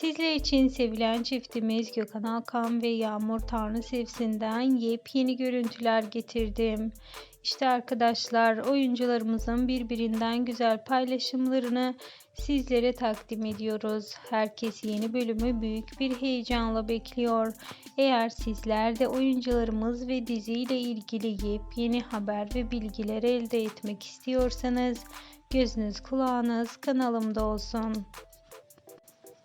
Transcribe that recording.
Sizler için sevilen çiftimiz Gökhan Alkan ve Yağmur Tanrı Sevsin'den yepyeni görüntüler getirdim. İşte arkadaşlar oyuncularımızın birbirinden güzel paylaşımlarını sizlere takdim ediyoruz. Herkes yeni bölümü büyük bir heyecanla bekliyor. Eğer sizler de oyuncularımız ve diziyle ilgili yepyeni haber ve bilgiler elde etmek istiyorsanız gözünüz kulağınız kanalımda olsun.